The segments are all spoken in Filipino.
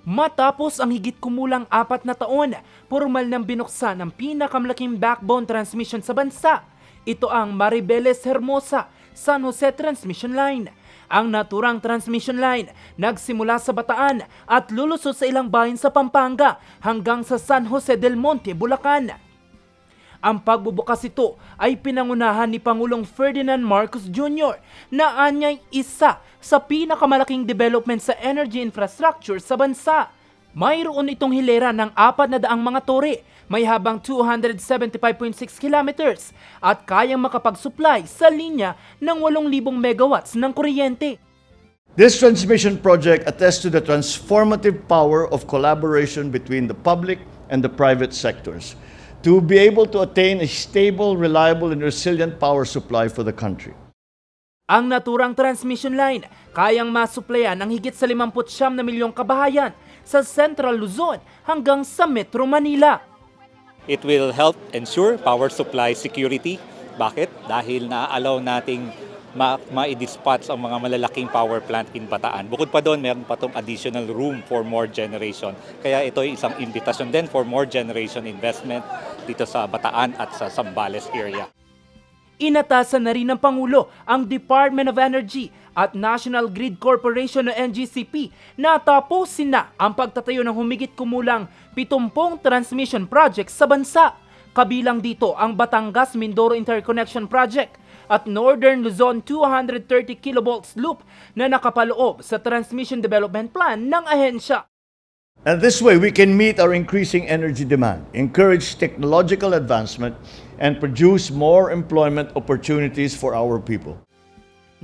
Matapos ang higit kumulang apat na taon, formal nang binuksan ang pinakamalaking backbone transmission sa bansa. Ito ang Maribeles Hermosa San Jose Transmission Line. Ang naturang transmission line nagsimula sa Bataan at lulusot sa ilang bayan sa Pampanga hanggang sa San Jose del Monte, Bulacan. Ang pagbubukas ito ay pinangunahan ni Pangulong Ferdinand Marcos Jr. na anyay isa sa pinakamalaking development sa energy infrastructure sa bansa. Mayroon itong hilera ng apat na daang mga tore, may habang 275.6 kilometers at kayang makapag-supply sa linya ng 8,000 megawatts ng kuryente. This transmission project attests to the transformative power of collaboration between the public and the private sectors to be able to attain a stable, reliable, and resilient power supply for the country. Ang naturang transmission line kayang masuplayan ng higit sa 59 na milyong kabahayan sa Central Luzon hanggang sa Metro Manila. It will help ensure power supply security. Bakit? Dahil na-allow nating ma- ma-dispatch ang mga malalaking power plant in Bataan. Bukod pa doon, meron pa itong additional room for more generation. Kaya ito ay isang invitation din for more generation investment dito sa Bataan at sa Sambales area. Inatasan na rin ng Pangulo ang Department of Energy at National Grid Corporation o NGCP na tapusin na ang pagtatayo ng humigit kumulang 70 transmission projects sa bansa. Kabilang dito ang Batangas Mindoro Interconnection Project at Northern Luzon 230 kilovolts loop na nakapaloob sa Transmission Development Plan ng ahensya. And this way, we can meet our increasing energy demand, encourage technological advancement, and produce more employment opportunities for our people.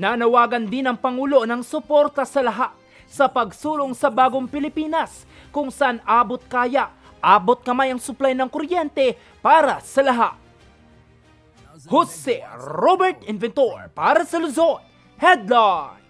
Nanawagan din ang Pangulo ng suporta sa lahat sa pagsulong sa bagong Pilipinas kung saan abot kaya, abot kamay ang supply ng kuryente para sa lahat. Jose Robert Inventor para sa Luzon. Headline!